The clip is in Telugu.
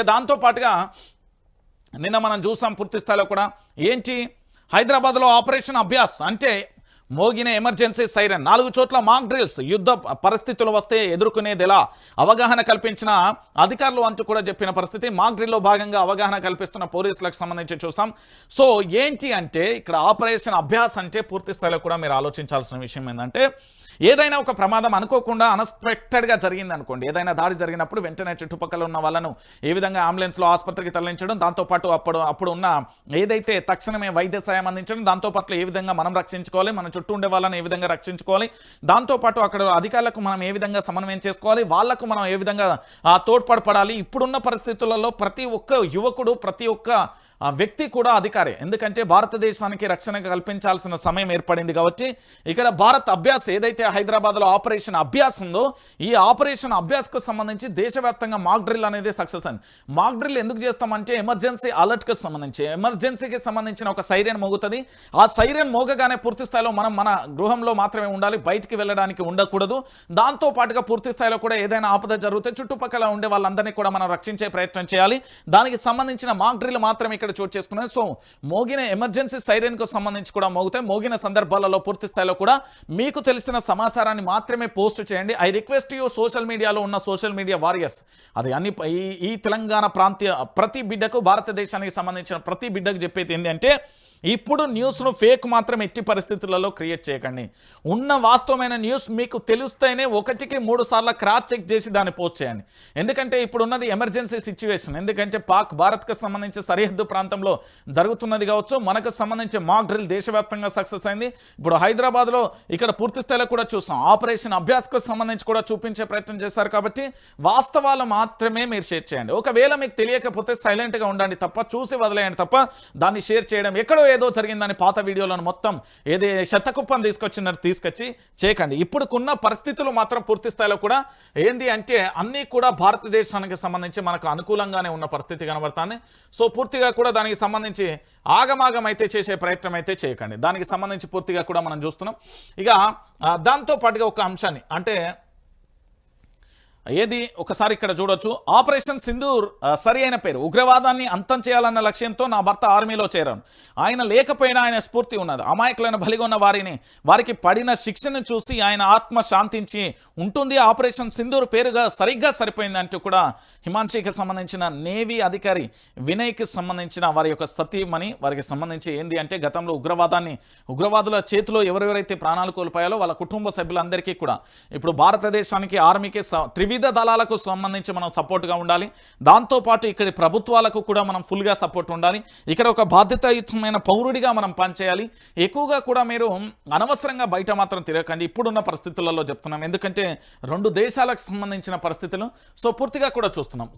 ఇక దాంతోపాటుగా నిన్న మనం చూసాం పూర్తి స్థాయిలో కూడా ఏంటి? హైదరాబాద్లో ఆపరేషన్ అభ్యాస్ అంటే మోగిన ఎమర్జెన్సీ సైరన్. నాలుగు చోట్ల మాక్ డ్రిల్స్ యుద్ధ పరిస్థితులు వస్తే ఎదుర్కొనేది ఎలా అవగాహన కల్పించిన అధికారులు అంటూ కూడా చెప్పిన పరిస్థితి. మాక్ డ్రిల్లో భాగంగా అవగాహన కల్పిస్తున్న పోలీసులకు సంబంధించి చూసాం. సో ఏంటి అంటే ఇక్కడ ఆపరేషన్ అభ్యాస్ అంటే పూర్తి స్థాయిలో కూడా మీరు ఆలోచించాల్సిన విషయం ఏంటంటే ఏదైనా ఒక ప్రమాదం అనుకోకుండా అన్ఎక్స్పెక్టెడ్గా జరిగింది అనుకోండి ఏదైనా దాడి జరిగినప్పుడు వెంటనే చుట్టుపక్కల ఉన్న వాళ్ళను ఏ విధంగా అంబులెన్స్లో ఆసుపత్రికి తరలించడం దాంతోపాటు అప్పుడు అప్పుడు ఉన్న ఏదైతే తక్షణమే వైద్య సాయం అందించడం దాంతోపాటు ఏ విధంగా మనం రక్షించుకోవాలి మన చుట్టూ ఉండే వాళ్ళని ఏ విధంగా రక్షించుకోవాలి దాంతోపాటు అక్కడ అధికారులకు మనం ఏ విధంగా సమన్వయం చేసుకోవాలి వాళ్ళకు మనం ఏ విధంగా తోడ్పడపడాలి ఇప్పుడున్న పరిస్థితులలో ప్రతి ఒక్క యువకుడు ప్రతి ఒక్క ఆ వ్యక్తి కూడా అధికారే. ఎందుకంటే భారతదేశానికి రక్షణ కల్పించాల్సిన సమయం ఏర్పడింది కాబట్టి ఇక్కడ భారత్ అభ్యాస్ ఏదైతే హైదరాబాద్లో ఆపరేషన్ అభ్యాస్ ఉందో ఈ ఆపరేషన్ అభ్యాస్కు సంబంధించి దేశవ్యాప్తంగా మాక్ డ్రిల్ అనేది సక్సెస్ అయింది. మాక్ డ్రిల్ ఎందుకు చేస్తామంటే ఎమర్జెన్సీ అలర్ట్కి సంబంధించి ఎమర్జెన్సీకి సంబంధించిన ఒక సైరన్ మోగుతుంది. ఆ సైరన్ మోగగానే పూర్తి స్థాయిలో మనం మన గృహంలో మాత్రమే ఉండాలి బయటికి వెళ్ళడానికి ఉండకూడదు. దాంతో పాటుగా పూర్తి స్థాయిలో కూడా ఏదైనా ఆపద జరిగితే చుట్టుపక్కల ఉండే వాళ్ళందరినీ కూడా మనం రక్షించే ప్రయత్నం చేయాలి. దానికి సంబంధించిన మాక్ డ్రిల్ మాత్రం ఇక్కడ చోటు చేసుకున్నాయి సో మోగిన ఎమర్జెన్సీ సైరన్కు సంబంధించి కూడా మోగుతాయి మోగిన సందర్భాలలో పూర్తి స్థాయిలో కూడా మీకు తెలిసిన సమాచారాన్ని మాత్రమే పోస్ట్ చేయండి. ఐ రిక్వెస్ట్ యూ సోషల్ మీడియాలో ఉన్న సోషల్ మీడియా వారియర్స్. అది అన్ని ఈ ఈ తెలంగాణ ప్రాంతీయ ప్రతి బిడ్డకు భారతదేశానికి సంబంధించిన ప్రతి బిడ్డకు చెప్పేది ఏంటంటే ఇప్పుడు న్యూస్ను ఫేక్ మాత్రం ఎట్టి పరిస్థితులలో క్రియేట్ చేయకండి. ఉన్న వాస్తవమైన న్యూస్ మీకు తెలిస్తేనే ఒకటికి మూడు సార్లు క్రాస్ చెక్ చేసి దాన్ని పోస్ట్ చేయండి. ఎందుకంటే ఇప్పుడు ఉన్నది ఎమర్జెన్సీ సిచ్యువేషన్. ఎందుకంటే పాక్ భారత్కు సంబంధించి సరిహద్దు ప్రాంతంలో జరుగుతున్నది కావచ్చు. మనకు సంబంధించి మాక్ డ్రిల్ దేశవ్యాప్తంగా సక్సెస్ అయింది. ఇప్పుడు హైదరాబాద్లో ఇక్కడ పూర్తి స్థాయిలో కూడా చూసాం. ఆపరేషన్ అభ్యాస్కు సంబంధించి కూడా చూపించే ప్రయత్నం చేశారు కాబట్టి వాస్తవాలు మాత్రమే మీరు షేర్ చేయండి. ఒకవేళ మీకు తెలియకపోతే సైలెంట్గా ఉండండి తప్ప చూసి వదిలేయండి తప్ప దాన్ని షేర్ చేయడం ఎక్కడో ఏదో జరిగిందని పాత వీడియోలను మొత్తం ఏది శతకుప్పం తీసుకొచ్చినట్టు తీసుకొచ్చి చేయకండి. ఇప్పుడుకున్న పరిస్థితులు మాత్రం పూర్తి స్థాయిలో కూడా ఏంటి అంటే అన్నీ కూడా భారతదేశానికి సంబంధించి మనకు అనుకూలంగానే ఉన్న పరిస్థితి కనబడుతుంది. సో పూర్తిగా కూడా దానికి సంబంధించి ఆగమాగం అయితే చేసే ప్రయత్నం అయితే చేయకండి. దానికి సంబంధించి పూర్తిగా కూడా మనం చూస్తున్నాం. ఇక దాంతో పాటుగా ఒక అంశాన్ని అంటే ఏది? ఒకసారి ఇక్కడ చూడొచ్చు. ఆపరేషన్ సింధూర్ సరియైన సరి అయిన పేరు. ఉగ్రవాదాన్ని అంతం చేయాలన్న లక్ష్యంతో నా భర్త ఆర్మీలో చేరాను. ఆయన లేకపోయినా ఆయన స్ఫూర్తి ఉన్నది. అమాయకులను బలిగొన్న వారిని వారికి పడిన శిక్షను చూసి ఆయన ఆత్మ శాంతించి ఉంటుంది. ఆపరేషన్ సింధూర్ పేరుగా సరిగ్గా సరిపోయింది అంటూ కూడా హిమాన్షికి సంబంధించిన నేవీ అధికారి వినయ్కి సంబంధించిన వారి యొక్క సతీమణి వారికి సంబంధించి ఏంది అంటే గతంలో ఉగ్రవాదాన్ని ఉగ్రవాదుల చేతిలో ఎవరెవరైతే ప్రాణాలు కోల్పోయాలో వాళ్ళ కుటుంబ సభ్యులందరికీ కూడా. ఇప్పుడు భారతదేశానికి ఆర్మీకి త్రివి వివిధ దళాలకు సంబంధించి మనం సపోర్ట్గా ఉండాలి. దాంతోపాటు ఇక్కడి ప్రభుత్వాలకు కూడా మనం ఫుల్గా సపోర్ట్ ఉండాలి. ఇక్కడ ఒక బాధ్యతాయుతమైన పౌరుడిగా మనం పనిచేయాలి. ఎక్కువగా కూడా మీరు అనవసరంగా బయట మాత్రం తిరగకండి. ఇప్పుడున్న పరిస్థితులలో చెప్తున్నాం. ఎందుకంటే రెండు దేశాలకు సంబంధించిన పరిస్థితులు. సో పూర్తిగా కూడా చూస్తున్నాం.